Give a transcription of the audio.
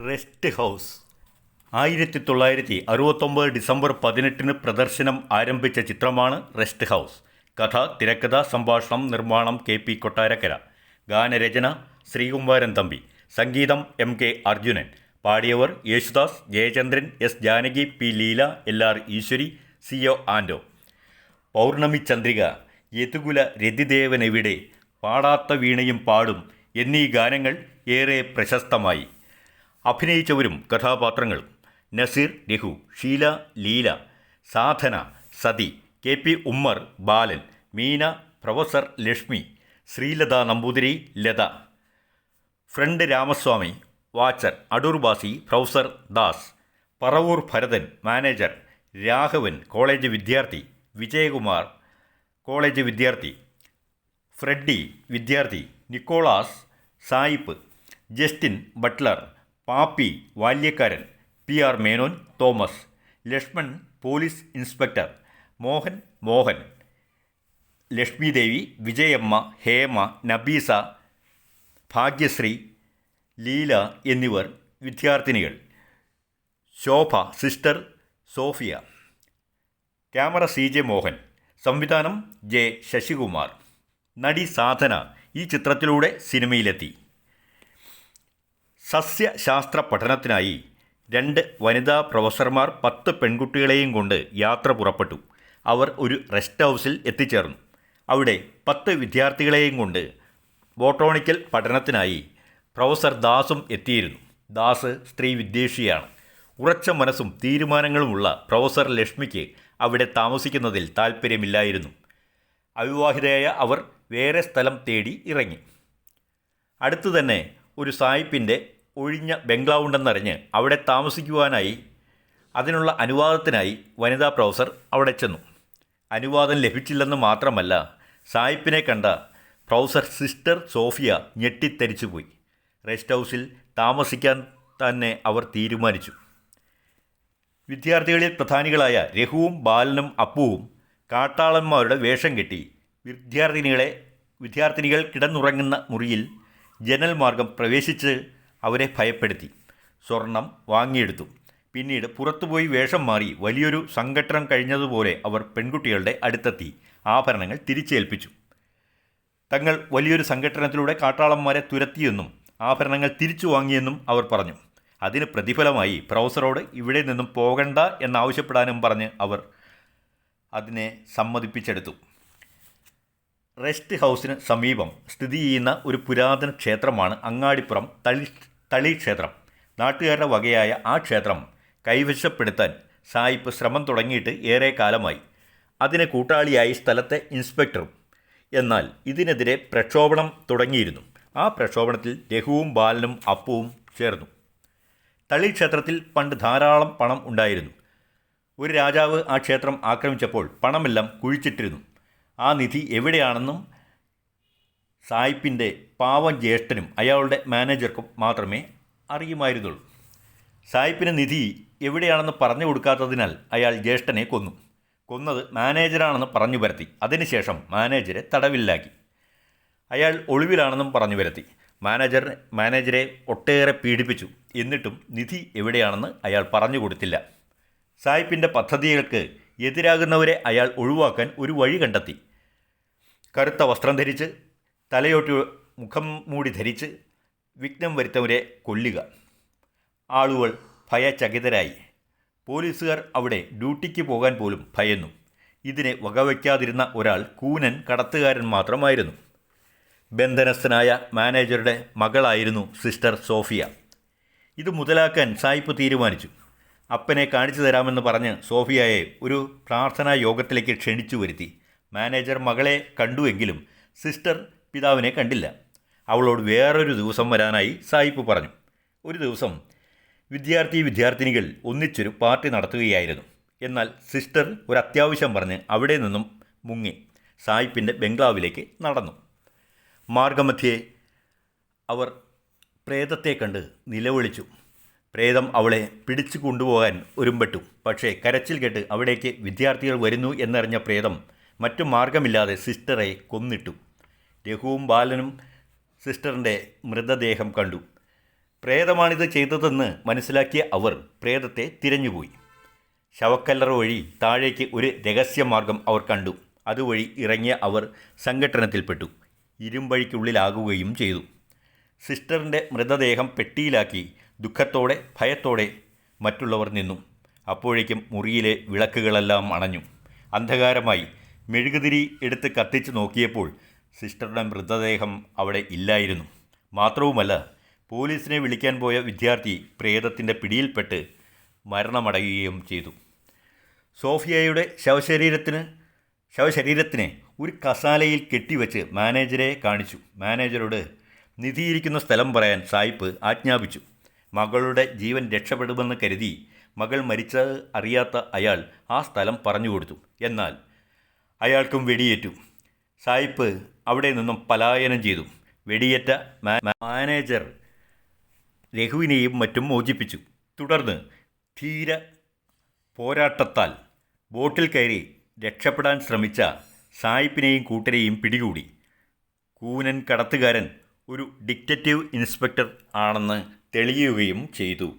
Rest house. ആയിരത്തി തൊള്ളായിരത്തി അറുപത്തൊമ്പത് ഡിസംബർ പതിനെട്ടിന് പ്രദർശനം ആരംഭിച്ച ചിത്രമാണ് റെസ്റ്റ് ഹൗസ്. കഥ തിരക്കഥ സംഭാഷണം നിർമ്മാണം കെ പി കൊട്ടാരക്കര. ഗാനരചന ശ്രീകുമാരൻ തമ്പി. സംഗീതം M K Arjunan. പാടിയവർ Yesudas Jayachandran S Janaki P Leela L R Eswari C O Anto പൗർണമി ചന്ദ്രിക. യതുകുല രതിദേവനെവിടെ? പാടാത്ത വീണയും പാടും. എന്നീ ഗാനങ്ങൾ ഏറെ പ്രശസ്തമായി. അഭിനയിച്ചവരും കഥാപാത്രങ്ങൾ Nazeer Raghu Sheela Leela Sadhana Sathi K P Ummer Balan Meena professor Lakshmi Sreelatha Namboothiri Latha friend Ramaswamy watcher Adoor Bhasi professor Das Paravoor Bharathan manager Raghavan college വിദ്യാർത്ഥി വിജയകുമാർ കോളേജ് വിദ്യാർത്ഥി ഫ്രെഡി വിദ്യാർത്ഥി നിക്കോളാസ് സായിപ്പ് Justin butler Pappi ബാല്യക്കാരൻ P R Menon Thomas. Lakshman police inspector Mohan Mohan. Lakshmidevi Vijayamma Hema Nabeesa Bhagyashree Leela എന്നിവർ വിദ്യാർത്ഥിനികൾ. Shobha sister Sophia. Camera C J Mohan. സംവിധാനം J Sasikumar. നടി സാധന ഈ ചിത്രത്തിലൂടെ സിനിമയിലെത്തി. സസ്യശാസ്ത്ര പഠനത്തിനായി രണ്ട് വനിതാ പ്രൊഫസർമാർ പത്ത് പെൺകുട്ടികളെയും കൊണ്ട് യാത്ര പുറപ്പെട്ടു. അവർ ഒരു റെസ്റ്റ് ഹൗസിൽ എത്തിച്ചേർന്നു. അവിടെ പത്ത് വിദ്യാർത്ഥികളെയും കൊണ്ട് ബോട്ടോണിക്കൽ പഠനത്തിനായി പ്രൊഫസർ ദാസും എത്തിയിരുന്നു. ദാസ് സ്ത്രീ വിദ്വേഷിയാണ്. ഉറച്ച മനസ്സും തീരുമാനങ്ങളുമുള്ള പ്രൊഫസർ ലക്ഷ്മിക്ക് അവിടെ താമസിക്കുന്നതിൽ താൽപ്പര്യമില്ലായിരുന്നു. അവിവാഹിതയായ അവർ വേറെ സ്ഥലം തേടി ഇറങ്ങി. അടുത്തു തന്നെ ഒരു സായിപ്പിന്റെ ഒഴിഞ്ഞ ബംഗ്ലാവ് ബംഗ്ലാവുണ്ടെന്നറിഞ്ഞ് അവിടെ താമസിക്കുവാനായി അതിനുള്ള അനുവാദത്തിനായി വനിതാ പ്രൊഫസർ അവിടെ ചെന്നു. അനുവാദം ലഭിച്ചില്ലെന്ന് മാത്രമല്ല സായിപ്പിനെ കണ്ട പ്രൊഫസർ സിസ്റ്റർ സോഫിയ ഞെട്ടിത്തരിച്ചുപോയി റെസ്റ്റ് ഹൗസിൽ താമസിക്കാൻ തന്നെ അവർ തീരുമാനിച്ചു. വിദ്യാർത്ഥികളിൽ പ്രധാനികളായ രഘുവും ബാലനും അപ്പുവും കാട്ടാളന്മാരുടെ വേഷം കെട്ടി വിദ്യാർത്ഥിനികളെ വിദ്യാർത്ഥിനികൾ കിടന്നുറങ്ങുന്ന മുറിയിൽ ജനൽ മാർഗം പ്രവേശിച്ച് അവരെ ഭയപ്പെടുത്തി. സ്വർണം വാങ്ങിയെടുത്തു. പിന്നീട് പുറത്തുപോയി വേഷം മാറി വലിയൊരു സംഘട്ടനം കഴിഞ്ഞതുപോലെ അവർ പെൺകുട്ടികളുടെ അടുത്തെത്തി. ആഭരണങ്ങൾ തിരിച്ചേൽപ്പിച്ചു. തങ്ങൾ വലിയൊരു സംഘട്ടനത്തിലൂടെ കാട്ടാളന്മാരെ തുരത്തിയെന്നും ആഭരണങ്ങൾ തിരിച്ചു വാങ്ങിയെന്നും അവർ പറഞ്ഞു. അതിന് പ്രതിഫലമായി പ്രൊഫസറോട് ഇവിടെ നിന്നും പോകണ്ട എന്നാവശ്യപ്പെടാനും പറഞ്ഞ് അവർ അതിനെ സമ്മതിപ്പിച്ചെടുത്തു. റെസ്റ്റ് ഹൗസിന് സമീപം സ്ഥിതി ചെയ്യുന്ന ഒരു പുരാതന ക്ഷേത്രമാണ് അങ്ങാടിപ്പുറം തളി തളി ക്ഷേത്രം നാട്ടുകാരുടെ വകയായ ആ ക്ഷേത്രം കൈവശപ്പെടുത്താൻ സായിപ്പ് ശ്രമം തുടങ്ങിയിട്ട് ഏറെ കാലമായി. അതിന് കൂട്ടാളിയായി സ്ഥലത്തെ ഇൻസ്പെക്ടറും. എന്നാൽ ഇതിനെതിരെ പ്രക്ഷോഭണം തുടങ്ങിയിരുന്നു. ആ പ്രക്ഷോഭണത്തിൽ രഘുവും ബാലനും അപ്പുവും ചേർന്നു. തളി ക്ഷേത്രത്തിൽ പണ്ട് ധാരാളം പണം ഉണ്ടായിരുന്നു. ഒരു രാജാവ് ആ ക്ഷേത്രം ആക്രമിച്ചപ്പോൾ പണമെല്ലാം കുഴിച്ചിട്ടിരുന്നു. ആ നിധി എവിടെയാണെന്നും സായിപ്പിന്റെ പാവം ജ്യേഷ്ഠനും അയാളുടെ മാനേജർക്കും മാത്രമേ അറിയുമായിരുന്നുള്ളൂ. സായിപ്പിന് നിധി എവിടെയാണെന്ന് പറഞ്ഞു കൊടുക്കാത്തതിനാൽ അയാൾ ജ്യേഷ്ഠനെ കൊന്നു. കൊന്നത് മാനേജറാണെന്ന് പറഞ്ഞു വരുത്തി അതിനുശേഷം മാനേജരെ തടവിലാക്കി. അയാൾ ഒളിവിലാണെന്നും പറഞ്ഞു വരുത്തി മാനേജർ മാനേജരെ ഒട്ടേറെ പീഡിപ്പിച്ചു. എന്നിട്ടും നിധി എവിടെയാണെന്ന് അയാൾ പറഞ്ഞു കൊടുത്തില്ല. സായിപ്പിന്റെ പദ്ധതികൾക്ക് എതിരാകുന്നവരെ അയാൾ ഒഴിവാക്കാൻ ഒരു വഴി കണ്ടെത്തി. കറുത്ത വസ്ത്രം ധരിച്ച് തലയോട്ടി മുഖം മൂടി ധരിച്ച് വിഘ്നം വരുത്തവരെ കൊല്ലുക. ആളുകൾ ഭയചകിതരായി. പോലീസുകാർ അവിടെ ഡ്യൂട്ടിക്ക് പോകാൻ പോലും ഭയന്നു. ഇതിനെ വകവയ്ക്കാതിരുന്ന ഒരാൾ കൂനൻ കടത്തുകാരൻ മാത്രമായിരുന്നു. ബന്ധനസ്ഥനായ മാനേജറുടെ മകളായിരുന്നു സിസ്റ്റർ സോഫിയ. ഇത് മുതലാക്കാൻ സായിപ്പ് തീരുമാനിച്ചു. അപ്പനെ കാണിച്ചു തരാമെന്ന് പറഞ്ഞ് സോഫിയയെ ഒരു പ്രാർത്ഥനാ യോഗത്തിലേക്ക് ക്ഷണിച്ചു വരുത്തി. മാനേജർ മകളെ കണ്ടുവെങ്കിലും സിസ്റ്റർ പിതാവിനെ കണ്ടില്ല. അവളോട് വേറൊരു ദിവസം വരാനായി സായിപ്പ് പറഞ്ഞു. ഒരു ദിവസം വിദ്യാർത്ഥി വിദ്യാർത്ഥിനികൾ ഒന്നിച്ചൊരു പാർട്ടി നടത്തുകയായിരുന്നു. എന്നാൽ സിസ്റ്റർ ഒരു അത്യാവശ്യം പറഞ്ഞ് അവിടെ നിന്നും മുങ്ങി സായിപ്പിന്റെ ബംഗ്ലാവിലേക്ക് നടന്നു. മാർഗമധ്യേ അവർ പ്രേതത്തെ കണ്ട് നിലവിളിച്ചു. പ്രേതം അവളെ പിടിച്ചു കൊണ്ടുപോകാൻ ഒരുമ്പെട്ടു. പക്ഷേ കരച്ചിൽ കേട്ട് അവിടേക്ക് വിദ്യാർത്ഥികൾ വരുന്നു എന്നറിഞ്ഞ പ്രേതം മറ്റു മാർഗമില്ലാതെ സിസ്റ്ററെ കൊന്നിട്ടു. രഘുവും ബാലനും സിസ്റ്ററിന്റെ മൃതദേഹം കണ്ടു. പ്രേതമാണിത് ചെയ്തതെന്ന് മനസ്സിലാക്കിയ അവർ പ്രേതത്തെ തിരഞ്ഞുപോയി. ശവക്കല്ലറ വഴി താഴേക്ക് ഒരു രഹസ്യമാർഗം അവർ കണ്ടു. അതുവഴി ഇറങ്ങിയ അവർ സംഘട്ടനത്തിൽപ്പെട്ടു. ഇരുമ്പഴിക്കുള്ളിലാകുകയും ചെയ്തു. സിസ്റ്ററിന്റെ മൃതദേഹം പെട്ടിയിലാക്കി ദുഃഖത്തോടെ ഭയത്തോടെ മറ്റുള്ളവർ നിന്നു. അപ്പോഴേക്കും മുറിയിലെ വിളക്കുകളെല്ലാം അണഞ്ഞു. അന്ധകാരമായി മെഴുകുതിരി എടുത്ത് കത്തിച്ച് നോക്കിയപ്പോൾ സിസ്റ്ററുടെ മൃതദേഹം അവിടെ ഇല്ലായിരുന്നു. മാത്രവുമല്ല പോലീസിനെ വിളിക്കാൻ പോയ വിദ്യാർത്ഥി പ്രേതത്തിന്റെ പിടിയിൽപ്പെട്ട് മരണമടയുകയും ചെയ്തു. സോഫിയയുടെ ശവശരീരത്തിന് ശവശരീരത്തിനെ ഒരു കസാലയിൽ കെട്ടിവെച്ച് മാനേജരെ കാണിച്ചു. മാനേജരോട് നിധിയിരിക്കുന്ന സ്ഥലം പറയാൻ സായിപ്പ് ആജ്ഞാപിച്ചു. മകളുടെ ജീവൻ രക്ഷപ്പെടുമെന്ന് കരുതി മകൾ മരിച്ചത് അറിയാത്ത അയാൾ ആ സ്ഥലം പറഞ്ഞു കൊടുത്തു. എന്നാൽ അയാൾക്കും വെടിയേറ്റു. സായിപ്പ് അവിടെ നിന്നും പലായനം ചെയ്തു. വെടിയേറ്റ മാനേജർ രഘുവിനെയും മറ്റും മോചിപ്പിച്ചു. തുടർന്ന് ധീര പോരാട്ടത്താൽ ബോട്ടിൽ കയറി രക്ഷപ്പെടാൻ ശ്രമിച്ച സായിപ്പിനെയും കൂട്ടരെയും പിടികൂടി. കൂനൻ കടത്തുകാരൻ ഒരു ഡിക്റ്റേറ്റീവ് ഇൻസ്പെക്ടർ ആണെന്ന് തെളിയുകയും ചെയ്തു.